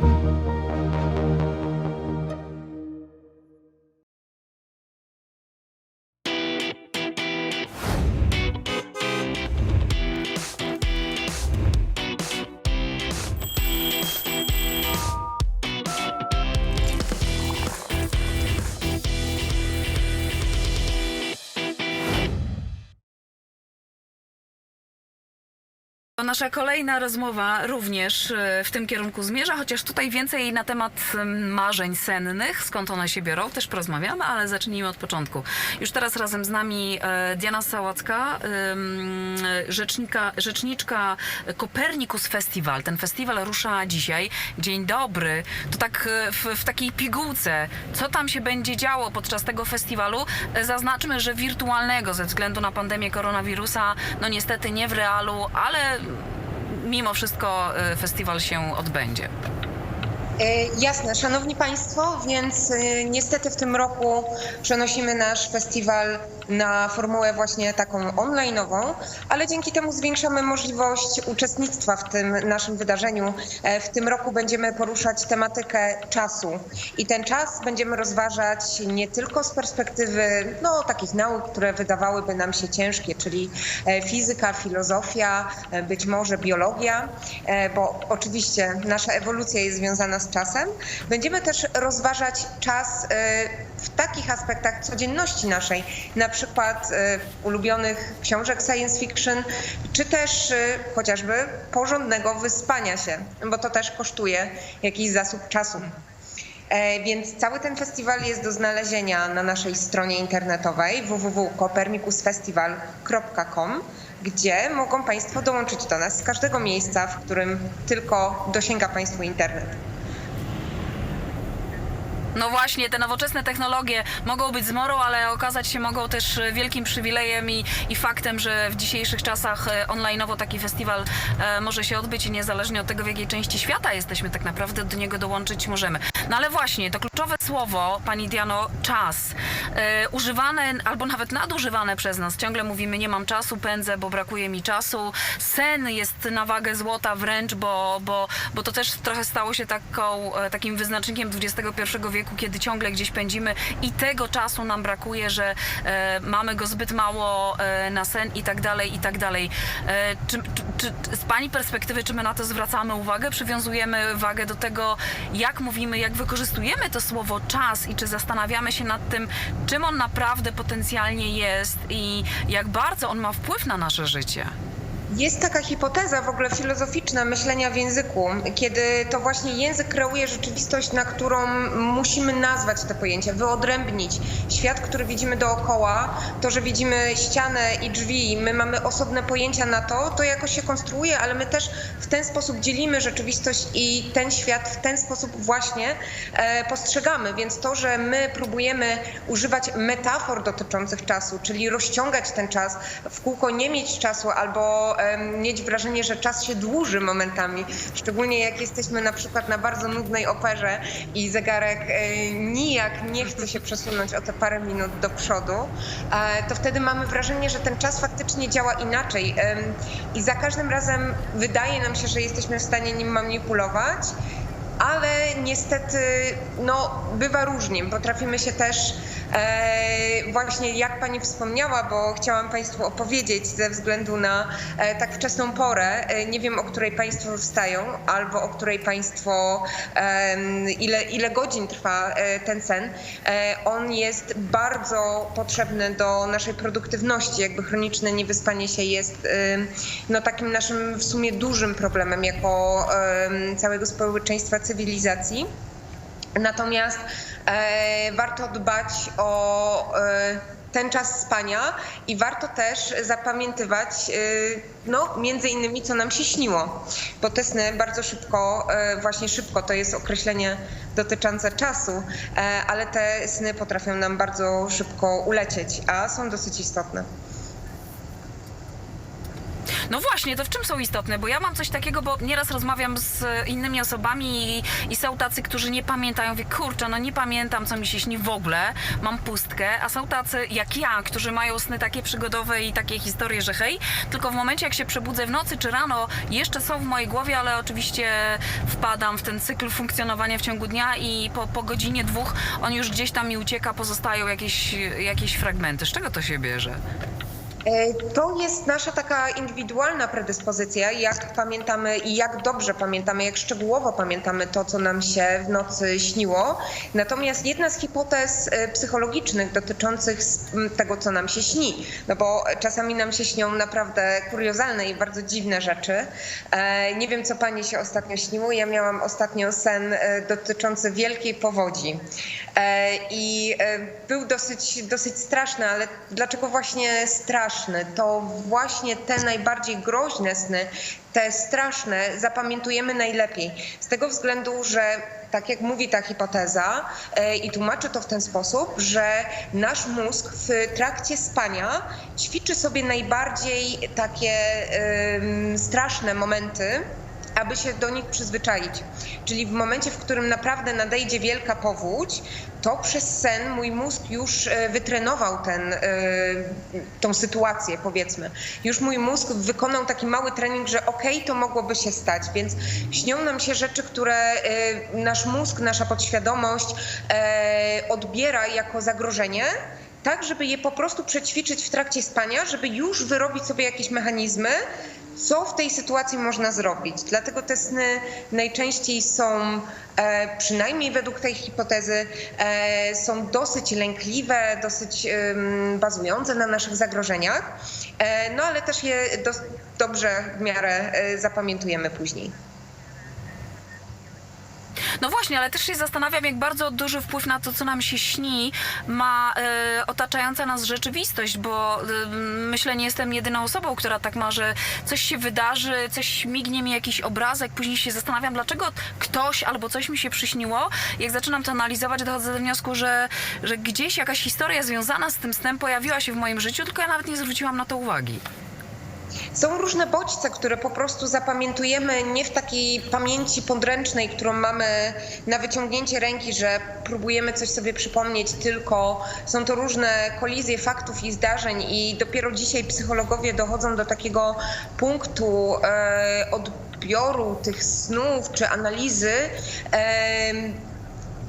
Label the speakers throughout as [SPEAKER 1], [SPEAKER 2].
[SPEAKER 1] To Nasza kolejna rozmowa również e, w tym kierunku zmierza, chociaż tutaj więcej na temat em, marzeń sennych, skąd one się biorą, też porozmawiamy, ale zacznijmy od początku. Już teraz razem z nami e, Diana Sałacka, rzecznika, rzeczniczka Kopernikus Festival. Ten festiwal rusza dzisiaj. Dzień dobry. To tak e, w, w takiej pigułce. Co tam się będzie działo podczas tego festiwalu? Zaznaczmy, że wirtualnego ze względu na pandemię koronawirusa, no niestety nie w realu, ale mimo wszystko e, festiwal się odbędzie.
[SPEAKER 2] E, Jasne, szanowni państwo, więc e, niestety w tym roku przenosimy nasz festiwal na formułę właśnie taką online'ową, ale dzięki temu zwiększamy możliwość uczestnictwa w tym naszym wydarzeniu. E, W tym roku będziemy poruszać tematykę czasu i ten czas będziemy rozważać nie tylko z perspektywy no, takich nauk, które wydawałyby nam się ciężkie, czyli e, fizyka, filozofia, e, być może biologia, bo oczywiście nasza ewolucja jest związana z czasem. Będziemy też rozważać czas w takich aspektach codzienności naszej, na przykład e, ulubionych książek science fiction, czy też e, chociażby porządnego wyspania się, bo to też kosztuje jakiś zasób czasu. E, Więc cały ten festiwal jest do znalezienia na naszej stronie internetowej www.kopernikusfestival.com, gdzie mogą Państwo dołączyć do nas z każdego miejsca, w którym tylko dosięga Państwu internet.
[SPEAKER 1] No właśnie, te nowoczesne technologie mogą być zmorą, ale okazać się mogą też wielkim przywilejem i, i faktem, że w dzisiejszych czasach e, online'owo taki festiwal e, może się odbyć i niezależnie od tego, w jakiej części świata jesteśmy, tak naprawdę do niego dołączyć możemy. No ale właśnie, to kluczowe słowo, pani Diano, czas. E, używane albo nawet nadużywane przez nas. Ciągle mówimy, nie mam czasu, pędzę, bo brakuje mi czasu. Sen jest na wagę złota wręcz, bo, bo, bo to też trochę stało się taką, e, takim wyznacznikiem XXI wieku, kiedy ciągle gdzieś pędzimy i tego czasu nam brakuje, że e, mamy go zbyt mało e, na sen i tak dalej, i tak dalej. E, czy, czy, czy z Pani perspektywy, czy my na to zwracamy uwagę, przywiązujemy wagę do tego, jak mówimy, jak wykorzystujemy to słowo czas i czy zastanawiamy się nad tym, czym on naprawdę potencjalnie jest i jak bardzo on ma wpływ na nasze życie?
[SPEAKER 2] Jest taka hipoteza w ogóle filozoficzna myślenia w języku, kiedy to właśnie język kreuje rzeczywistość, na którą musimy nazwać te pojęcia, wyodrębnić. Świat, który widzimy dookoła, to, że widzimy ścianę i drzwi, my mamy osobne pojęcia na to, to jakoś się konstruuje, ale my też w ten sposób dzielimy rzeczywistość i ten świat w ten sposób właśnie e, postrzegamy. Więc to, że my próbujemy używać metafor dotyczących czasu, czyli rozciągać ten czas, w kółko nie mieć czasu albo mieć wrażenie, że czas się dłuży momentami, szczególnie jak jesteśmy na przykład na bardzo nudnej operze i zegarek e, nijak nie chce się przesunąć o te parę minut do przodu, e, to wtedy mamy wrażenie, że ten czas faktycznie działa inaczej i za każdym razem wydaje nam się, że jesteśmy w stanie nim manipulować, ale niestety no, bywa różnie. Potrafimy się też właśnie, jak Pani wspomniała, bo chciałam Państwu opowiedzieć ze względu na e, tak wczesną porę, e, nie wiem o której Państwo wstają, albo o której Państwo, ile, ile godzin trwa e, ten sen. E, on jest bardzo potrzebny do naszej produktywności, jakby chroniczne niewyspanie się jest no, takim naszym w sumie dużym problemem jako całego społeczeństwa cywilizacji. Natomiast e, warto dbać o e, ten czas spania i warto też zapamiętywać, e, no, między innymi, co nam się śniło, bo te sny bardzo szybko, e, właśnie szybko to jest określenie dotyczące czasu, e, ale te sny potrafią nam bardzo szybko ulecieć, a są dosyć istotne.
[SPEAKER 1] No właśnie, to w czym są istotne? Bo ja mam coś takiego, bo nieraz rozmawiam z innymi osobami i, i są tacy, którzy nie pamiętają. Mówię, kurczę, no nie pamiętam, co mi się śni w ogóle, mam pustkę, a są tacy jak ja, którzy mają sny takie przygodowe i takie historie, że hej, tylko w momencie, jak się przebudzę w nocy czy rano, jeszcze są w mojej głowie, ale oczywiście wpadam w ten cykl funkcjonowania w ciągu dnia i po, po godzinie, dwóch on już gdzieś tam mi ucieka, pozostają jakieś, jakieś fragmenty. Z czego to się bierze?
[SPEAKER 2] E, To jest nasza taka indywidualna predyspozycja, jak pamiętamy i jak dobrze pamiętamy, jak szczegółowo pamiętamy to, co nam się w nocy śniło. Natomiast jedna z hipotez e, psychologicznych dotyczących tego, co nam się śni, no bo czasami nam się śnią naprawdę kuriozalne i bardzo dziwne rzeczy. E, Nie wiem, co pani się ostatnio śniło. Ja miałam ostatnio sen dotyczący wielkiej powodzi. I był dosyć, dosyć straszny, ale dlaczego właśnie straszny? To właśnie te najbardziej groźne sny, te straszne zapamiętujemy najlepiej. Z tego względu, że tak jak mówi ta hipoteza e, i tłumaczy to w ten sposób, że nasz mózg w trakcie spania ćwiczy sobie najbardziej takie straszne momenty, aby się do nich przyzwyczaić. Czyli w momencie, w którym naprawdę nadejdzie wielka powódź, to przez sen mój mózg już e, wytrenował ten, e, tą sytuację, powiedzmy. Już mój mózg wykonał taki mały trening, że okej, to mogłoby się stać. Więc śnią nam się rzeczy, które e, nasz mózg, nasza podświadomość odbiera jako zagrożenie tak, żeby je po prostu przećwiczyć w trakcie spania, żeby już wyrobić sobie jakieś mechanizmy, co w tej sytuacji można zrobić. Dlatego te sny najczęściej są, e, przynajmniej według tej hipotezy, e, są dosyć lękliwe, dosyć bazujące na naszych zagrożeniach, e, no ale też je dobrze w miarę zapamiętujemy później.
[SPEAKER 1] No właśnie, ale też się zastanawiam, jak bardzo duży wpływ na to, co nam się śni, ma e, otaczająca nas rzeczywistość, bo e, myślę, nie jestem jedyną osobą, która tak ma, że coś się wydarzy, coś mignie mi jakiś obrazek, później się zastanawiam, dlaczego ktoś albo coś mi się przyśniło. Jak zaczynam to analizować, dochodzę do wniosku, że, że gdzieś jakaś historia związana z tym snem pojawiła się w moim życiu, tylko ja nawet nie zwróciłam na to uwagi.
[SPEAKER 2] Są różne bodźce, które po prostu zapamiętujemy nie w takiej pamięci podręcznej, którą mamy na wyciągnięcie ręki, że próbujemy coś sobie przypomnieć, tylko są to różne kolizje faktów i zdarzeń i dopiero dzisiaj psychologowie dochodzą do takiego punktu e, odbioru tych snów czy analizy. E,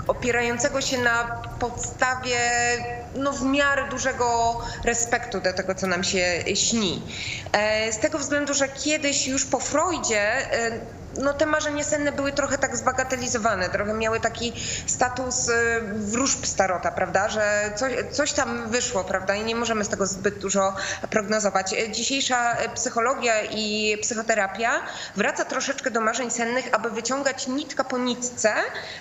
[SPEAKER 2] opierającego się na podstawie no, w miarę dużego respektu do tego, co nam się śni. E, Z tego względu, że kiedyś już po Freudzie e, no, te marzenia senne były trochę tak zbagatelizowane, trochę miały taki status e, wróżb starota, prawda, że coś, coś tam wyszło, prawda, i nie możemy z tego zbyt dużo prognozować. Dzisiejsza psychologia i psychoterapia wraca troszeczkę do marzeń sennych, aby wyciągać nitka po nitce,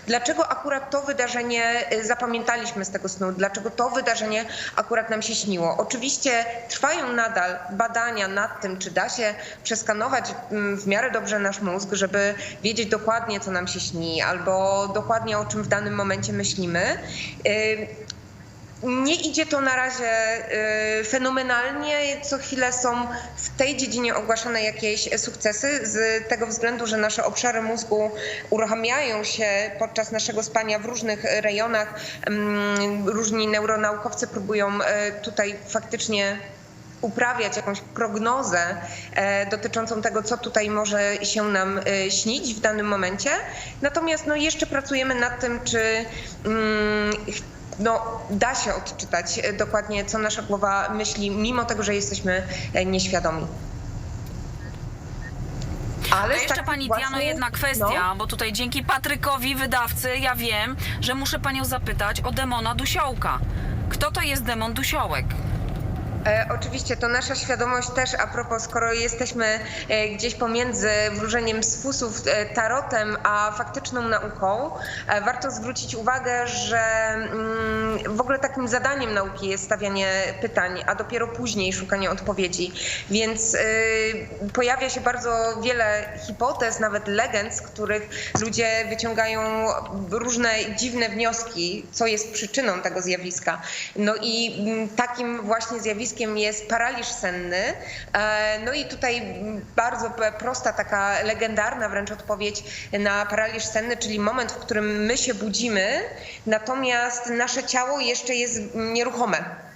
[SPEAKER 2] dlaczego akurat to wydarzenie e, zapamiętaliśmy z tego snu, dlaczego to wydarzenie akurat nam się śniło. Oczywiście trwają nadal badania nad tym, czy da się przeskanować mm, w miarę dobrze nasz mózg, żeby wiedzieć dokładnie, co nam się śni, albo dokładnie o czym w danym momencie myślimy. Nie idzie to na razie y, fenomenalnie. Co chwilę są w tej dziedzinie ogłaszane jakieś sukcesy z tego względu, że nasze obszary mózgu uruchamiają się podczas naszego spania w różnych rejonach. Różni neuronaukowcy próbują y, tutaj faktycznie uprawiać jakąś prognozę e, dotyczącą tego, co tutaj może się nam e, śnić w danym momencie. Natomiast no, jeszcze pracujemy nad tym, czy mm, no, da się odczytać e, dokładnie, co nasza głowa myśli, mimo tego, że jesteśmy nieświadomi. Ale
[SPEAKER 1] A jeszcze
[SPEAKER 2] takich
[SPEAKER 1] pani
[SPEAKER 2] własnych-
[SPEAKER 1] Diano jedna kwestia,
[SPEAKER 2] no.
[SPEAKER 1] bo tutaj dzięki Patrykowi, wydawcy, ja wiem, że muszę panią zapytać o demona Dusiołka. Kto to jest demon Dusiołek?
[SPEAKER 2] E, oczywiście to nasza świadomość też, a propos, skoro jesteśmy e, gdzieś pomiędzy wróżeniem z fusów, e, tarotem, a faktyczną nauką, warto zwrócić uwagę, że mm, w ogóle takim zadaniem nauki jest stawianie pytań, a dopiero później szukanie odpowiedzi. Więc pojawia się bardzo wiele hipotez, nawet legend, z których ludzie wyciągają różne dziwne wnioski, co jest przyczyną tego zjawiska. No i mm, takim właśnie zjawiskiem jest paraliż senny. E, No i tutaj bardzo prosta, taka legendarna wręcz odpowiedź na paraliż senny, czyli moment, w którym my się budzimy, natomiast nasze ciało jeszcze jest nieruchome.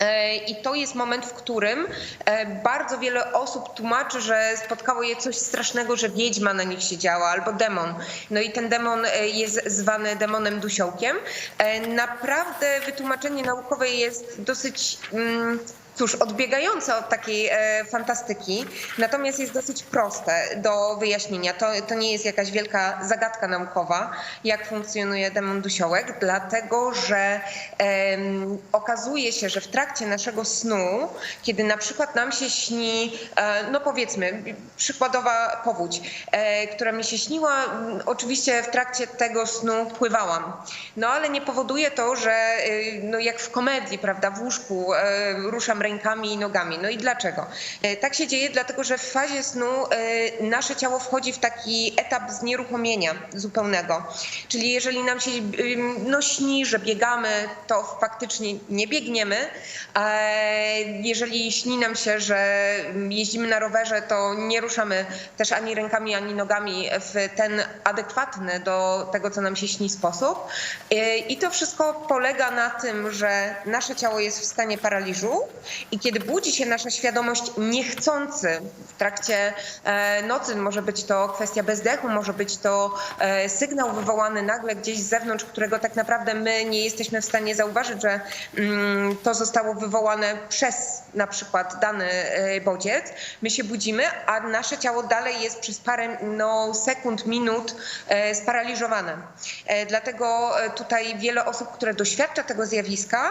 [SPEAKER 2] E, I to jest moment, w którym e, bardzo wiele osób tłumaczy, że spotkało je coś strasznego, że wiedźma na nich siedziała albo demon. No i ten demon e, jest zwany demonem dusiołkiem. Naprawdę wytłumaczenie naukowe jest dosyć. mm, Cóż, odbiegające od takiej e, fantastyki, natomiast jest dosyć proste do wyjaśnienia. To, to nie jest jakaś wielka zagadka naukowa, jak funkcjonuje demon dusiołek, dlatego że okazuje się, że w trakcie naszego snu, kiedy na przykład nam się śni, e, no powiedzmy, przykładowa powódź, e, która mi się śniła, m, oczywiście w trakcie tego snu pływałam. No ale nie powoduje to, że e, no, jak w komedii, prawda, w łóżku e, ruszam rękami i nogami. No i dlaczego? E, Tak się dzieje, dlatego że w fazie snu e, nasze ciało wchodzi w taki etap znieruchomienia zupełnego. Czyli jeżeli nam się no, śni, że biegamy, to faktycznie nie biegniemy. Jeżeli śni nam się, że jeździmy na rowerze, to nie ruszamy też ani rękami, ani nogami w ten adekwatny do tego, co nam się śni sposób. E, I to wszystko polega na tym, że nasze ciało jest w stanie paraliżu i kiedy budzi się nasza świadomość niechcący w trakcie e, nocy, może być to kwestia bezdechu, może być to e, sygnał wywołany nagle gdzieś z zewnątrz, którego tak naprawdę my nie jesteśmy w stanie zauważyć, że mm, to zostało wywołane przez na przykład dany e, bodziec. My się budzimy, a nasze ciało dalej jest przez parę no, sekund, minut sparaliżowane. Dlatego tutaj wiele osób, które doświadcza tego zjawiska,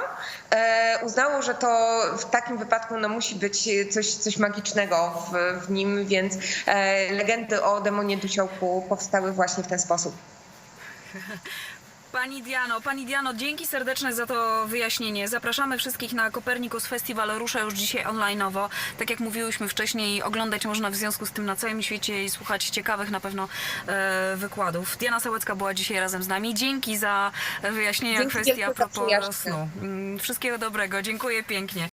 [SPEAKER 2] uznało, że to w takim wypadku no, musi być coś, coś magicznego w, w nim, więc e, legendy o demonie dusiołku powstały właśnie w ten sposób.
[SPEAKER 1] Pani Diano, Pani Diano, dzięki serdeczne za to wyjaśnienie. Zapraszamy wszystkich na Kopernikus Festival Rusza już dzisiaj online'owo. Tak jak mówiłyśmy wcześniej, oglądać można w związku z tym na całym świecie i słuchać ciekawych na pewno e, wykładów. Diana Sałecka była dzisiaj razem z nami. Dzięki za wyjaśnienia
[SPEAKER 2] Dzięki
[SPEAKER 1] kwestii a propos snu. Wszystkiego dobrego. Dziękuję pięknie.